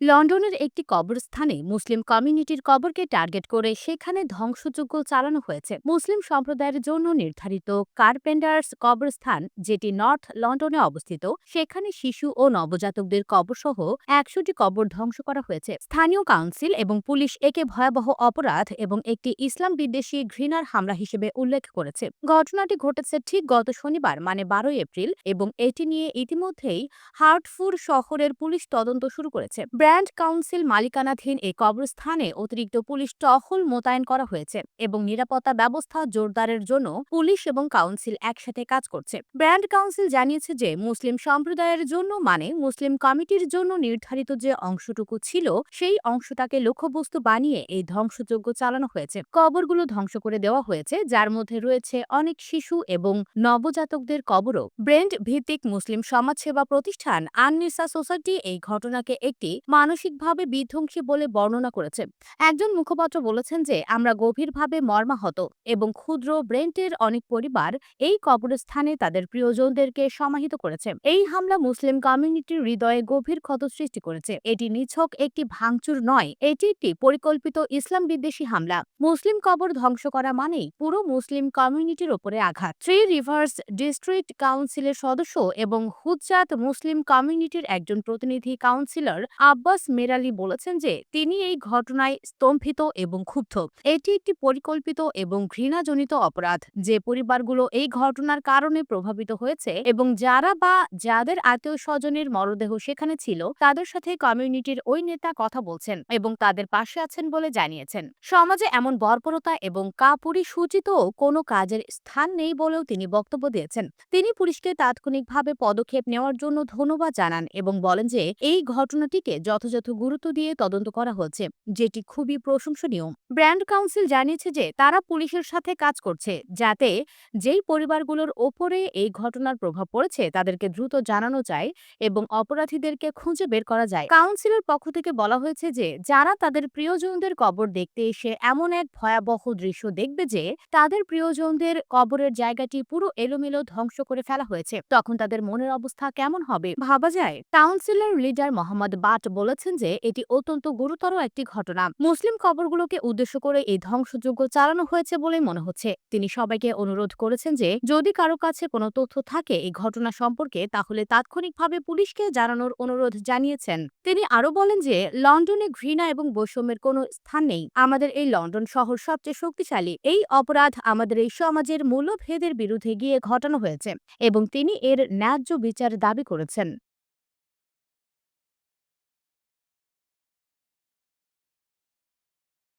লন্ডনের একটি কবরস্থানে মুসলিম কমিউনিটির কবরকে টার্গেট করে সেখানে ধ্বংসযজ্ঞ চালানো হয়েছে। মুসলিম সম্প্রদায়ের জন্য নির্ধারিত কার্পেন্ডার্স কবরস্থান, যেটি নর্থ লন্ডনে অবস্থিত, সেখানে শিশু ও নবজাতকদের কবরসহ একশোটি কবর ধ্বংস করা হয়েছে। স্থানীয় কাউন্সিল এবং পুলিশ একে ভয়াবহ অপরাধ এবং একটি ইসলাম বিদ্বেষী ঘৃণার হামলা হিসেবে উল্লেখ করেছে। ঘটনাটি ঘটেছে ঠিক গত শনিবার মানে বারোই এপ্রিল, এবং এটি নিয়ে ইতিমধ্যেই হার্টফুর শহরের পুলিশ তদন্ত শুরু করেছে। ব্র্যান্ড কাউন্সিল মালিকানাধীন এই কবরস্থানে অতিরিক্ত পুলিশ টহল মোতায়েন করা হয়েছে এবং নিরাপত্তা ব্যবস্থা জোরদারের জন্য পুলিশ এবং কাউন্সিল একসাথে কাজ করছে। ব্র্যান্ড কাউন্সিল জানিয়েছে যে মুসলিম সম্প্রদায়ের জন্য মানে মুসলিম কমিটির জন্য নির্ধারিত যে অংশটুকু ছিল, সেই অংশটাকে লক্ষ্যবস্তু বানিয়ে এই ধ্বংসযজ্ঞ চালানো হয়েছে। কবরগুলো ধ্বংস করে দেওয়া হয়েছে, যার মধ্যে রয়েছে অনেক শিশু এবং নবজাতকদের কবরও। ব্রেন্ড ভিত্তিক মুসলিম সমাজসেবা প্রতিষ্ঠান আননিসা সোসাইটি এই ঘটনাকে একটি মানসিকভাবে বিধ্বংসী বলে বর্ণনা করেছে। একজন মুখপাত্র বলেছেন যে, আমরা গভীরভাবে মর্মাহত এবং ক্ষুদ্র ব্রেন্টের অনেক পরিবার এই কবরস্থানে তাদের প্রিয়জনদেরকে সমাহিত করেছে। এই হামলা মুসলিম কমিউনিটির হৃদয়ে গভীর ক্ষত সৃষ্টি করেছে। এটি নিছক একটি ভাঙচুর নয়, এটি একটি পরিকল্পিত ইসলাম বিদ্বেষী হামলা। মুসলিম কবর ধ্বংস করা মানেই পুরো মুসলিম কমিউনিটির ওপরে আঘাত। থ্রি রিভার্স ডিস্ট্রিক্ট কাউন্সিলের সদস্য এবং হুজ্জাত মুসলিম কমিউনিটির একজন প্রতিনিধি কাউন্সিলর আব্বাস মেরালি বলেছেন যে, তিনি এই ঘটনায় স্তম্ভিত এবং ক্ষুব্ধ। এটি একটি পরিকল্পিত এবং ঘৃণাজনিত অপরাধ। যে পরিবারগুলো এই ঘটনার কারণে প্রভাবিত হয়েছে এবং যারা বা যাদের আত্মীয় স্বজনের মরদেহ সেখানে ছিল, তাদের সাথে কমিউনিটির ওই নেতা কথা বলছেন এবং তাদের পাশে আছেন বলে জানিয়েছেন। সমাজে এমন বর্বরতা এবং কাপুরি সূচিত কোনো কাজের স্থান নেই বলেও তিনি বক্তব্য দিয়েছেন। তিনি পুলিশকে তাৎক্ষণিকভাবে পদক্ষেপ নেওয়ার জন্য ধন্যবাদ জানান এবং বলেন যে, এই ঘটনাটিকে যথাযথ গুরুত্ব দিয়ে তদন্ত করা হচ্ছে, যেটি খুবই প্রশংসনীয়। ব্র্যান্ড কাউন্সিল জানিয়েছে যে, তারা পুলিশের সাথে কাজ করছে, যাতে যেই পরিবারগুলোর ওপরে এই ঘটনার প্রভাব পড়েছে, তাদেরকে দ্রুত জানানো যায় এবং অপরাধীদেরকে খুঁজে বের করা যায়। কাউন্সিলের পক্ষ থেকে বলা হয়েছে যে, যারা তাদের প্রিয়জনদের কবর দেখতে এসে এমন এক ভয়াবহ দৃশ্য দেখবে যে, তাদের প্রিয়জনদের কবরের জায়গাটি পুরো এলোমেলো ধ্বংস করে ফেলা হয়েছে। তখন তাদের মনের অবস্থা কেমন হবে ভাবা যায়। কাউন্সিলর লিডার মোহাম্মদ বাট বলেছেন যে, এটি অত্যন্ত গুরুতর একটি ঘটনা। মুসলিম কবরগুলোকে উদ্দেশ্য করে এই ধ্বংসযজ্ঞ চালানো হয়েছে বলেই মনে হচ্ছে। তিনি সবাইকে অনুরোধ করেছেন যে, যদি কারও কাছে কোনো তথ্য থাকে এই ঘটনা সম্পর্কে, তাহলে তাৎক্ষণিকভাবে পুলিশকে জানানোর অনুরোধ জানিয়েছেন। তিনি আরও বলেন যে, লন্ডনে ঘৃণা এবং বৈষম্যের কোনো স্থান নেই। আমাদের এই লন্ডন শহর সবচেয়ে শক্তিশালী। এই অপরাধ আমাদের এই সমাজের মূল্যভেদের বিরুদ্ধে গিয়ে ঘটানো হয়েছে এবং তিনি এর ন্যায্য বিচার দাবি করেছেন।